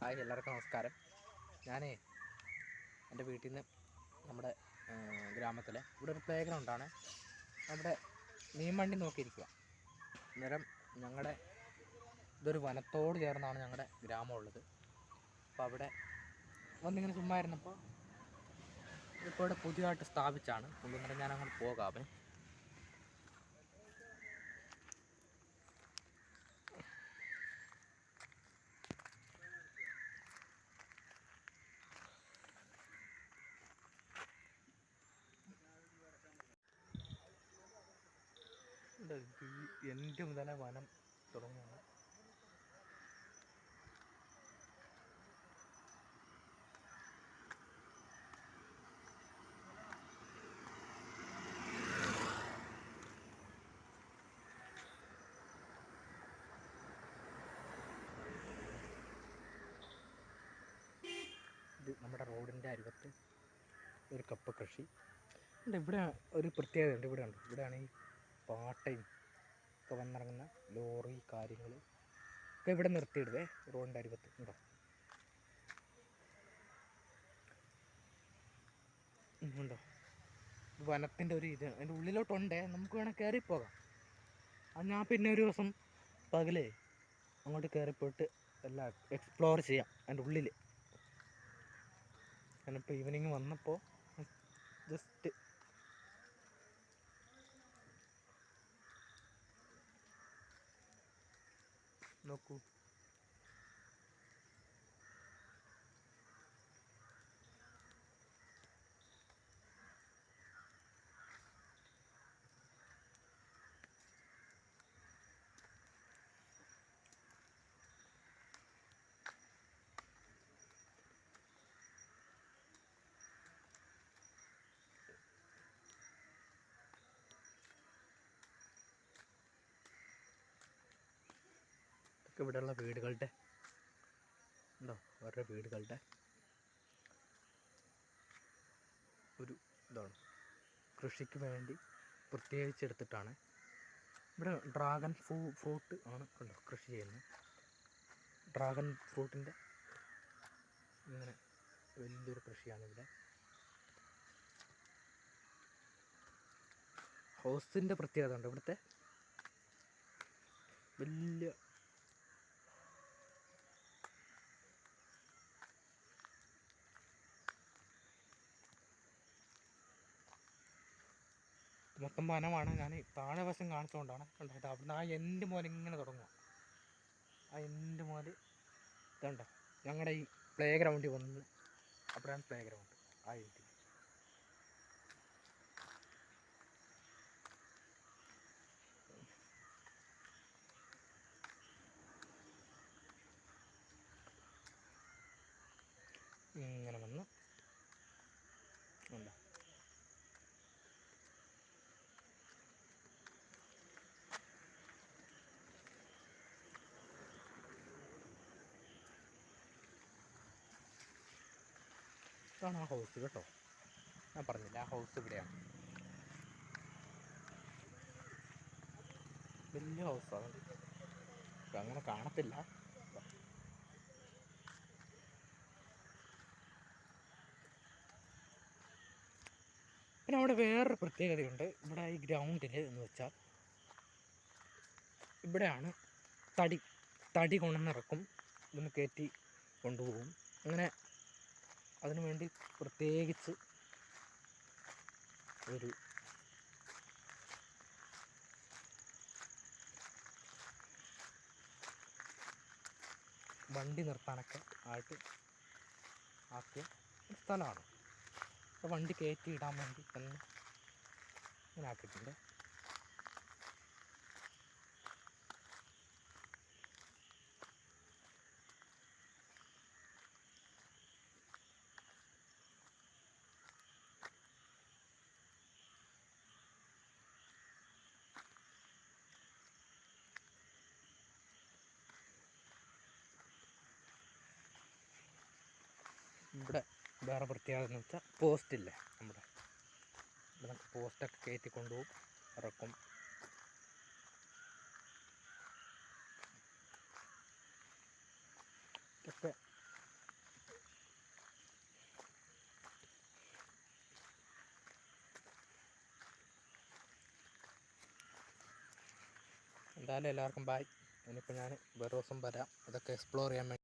Hi എല്ലാവർക്കും നമസ്കാരം. ഞാനേ എന്റെ വീട്ടിൽ നിന്ന് നമ്മുടെ ഗ്രാമത്തിലെ ഇവിടെ ഒരു പ്ലേ ഗ്രൗണ്ടാണ് അവിടെ മീൻ വണ്ടി നോക്കിയിരിക്കുക അന്നേരം ഞങ്ങളുടെ ഇതൊരു വനത്തോട് ചേർന്നാണ് ഞങ്ങളുടെ ഗ്രാമം ഉള്ളത് അപ്പോൾ അവിടെ വന്നിങ്ങനെ ചുമ്മാ ഇരുന്നപ്പോൾ ഇപ്പോൾ ഇവിടെ പുതിയതായിട്ട് സ്ഥാപിച്ചാണ്. കൊണ്ടുവന്നിട്ട് ഞാൻ അങ്ങോട്ട് പോകാമേ എന്റെ തന്നെ വനം തുടങ്ങുകയാണ്. ഇത് നമ്മുടെ റോഡിന്റെ അരുവത്ത് ഒരു കപ്പ കൃഷി. ഇവിടെ ഒരു പ്രത്യേകത ഉണ്ട്. ഇവിടെ ഉണ്ട് ഈ പാട്ടയും ഒക്കെ വന്നിറങ്ങുന്ന ലോറി കാര്യങ്ങൾ ഒക്കെ ഇവിടെ നിർത്തിയിടുവേ. റോഡിന്റെ അരുവത്ത് ഉണ്ടോ? ഉണ്ടോ? വനത്തിന്റെ ഒരു ഇത്. അതിന്റെ ഉള്ളിലോട്ടുണ്ടേ. നമുക്ക് വേണേൽ കയറിപ്പോകാം അത് ഞാൻ പിന്നെ ഒരു ദിവസം പകലേ അങ്ങോട്ട് കയറിപ്പോയിട്ട് എല്ലാം എക്സ്പ്ലോർ ചെയ്യാം അതിന്റെ ഉള്ളിൽ ഞാനിപ്പോൾ ഈവനിങ് വന്നപ്പോൾ ജസ്റ്റ് नको. ഇതൊക്കെ ഇവിടെയുള്ള വീടുകളുടെ ഉണ്ടോ? അവരുടെ വീടുകളുടെ ഒരു ഇതാണ്. കൃഷിക്ക് വേണ്ടി പ്രത്യേകിച്ച് എടുത്തിട്ടാണ്. ഇവിടെ ഡ്രാഗൺ ഫ്രൂ ഫ്രൂട്ട് ആണ് ഉണ്ടോ കൃഷി ചെയ്യുന്നത്. ഡ്രാഗൺ ഫ്രൂട്ടിന്റെ ഇങ്ങനെ വലിയൊരു കൃഷിയാണ് ഇവിടെ. ഹൗസിന്റെ പ്രത്യേകത ഉണ്ട് ഇവിടുത്തെ വലിയ മൊത്തം വനമാണ്. ഞാൻ താഴെ വശം കാണിച്ചുകൊണ്ടാണ് കണ്ടത്. അവിടുന്ന് ആ എന്റെ മുതൽ ഇങ്ങനെ തുടങ്ങുക. ആ എന്റെ മുതൽ ഇതുണ്ടോ. ഞങ്ങളുടെ ഈ പ്ലേ ഗ്രൗണ്ടിൽ വന്ന് അപ്പോഴാണ് പ്ലേ ഗ്രൗണ്ട് ആ എനിക്ക് ഇങ്ങനെ വന്ന് ഉണ്ടോ ഇതാണ് ആ ഹൗസ് കേട്ടോ. ഞാൻ പറഞ്ഞില്ല ആ ഹൗസ് ഇവിടെയാണ്. വലിയ ഹൗസാണ് അങ്ങനെ കാണത്തില്ല. പിന്നെ അവിടെ വേറൊരു പ്രത്യേകതയുണ്ട്. ഇവിടെ ഈ ഗ്രൗണ്ടിൽ എന്ന് വെച്ചാൽ ഇവിടെയാണ് തടി തടി കൊണ്ടുവന്നിറക്കും ഇതൊന്ന് കയറ്റി കൊണ്ടുപോകും. അങ്ങനെ അതിനു വേണ്ടി പ്രത്യേകിച്ച് ഒരു വണ്ടി നിർത്താനൊക്കെ ആയിട്ട് ആക്കിയ സ്ഥലമാണ്. അപ്പോൾ വണ്ടി കയറ്റി ഇടാൻ വേണ്ടി തന്നെ ഇങ്ങനെ ആക്കിയിട്ടുണ്ട്. ഇവിടെ വേറെ പ്രത്യേകത എന്ന് വെച്ചാൽ പോസ്റ്റില്ലേ നമ്മുടെ? ഇവിടെ നമുക്ക് പോസ്റ്റൊക്കെ കയറ്റി കൊണ്ടുപോകും. ഇറക്കും. ഇതൊക്കെ എന്തായാലും എല്ലാവർക്കും ബായ് ഇനിയിപ്പോൾ ഞാൻ വേറെ ദിവസം വരാം. ഇതൊക്കെ എക്സ്പ്ലോർ ചെയ്യാൻ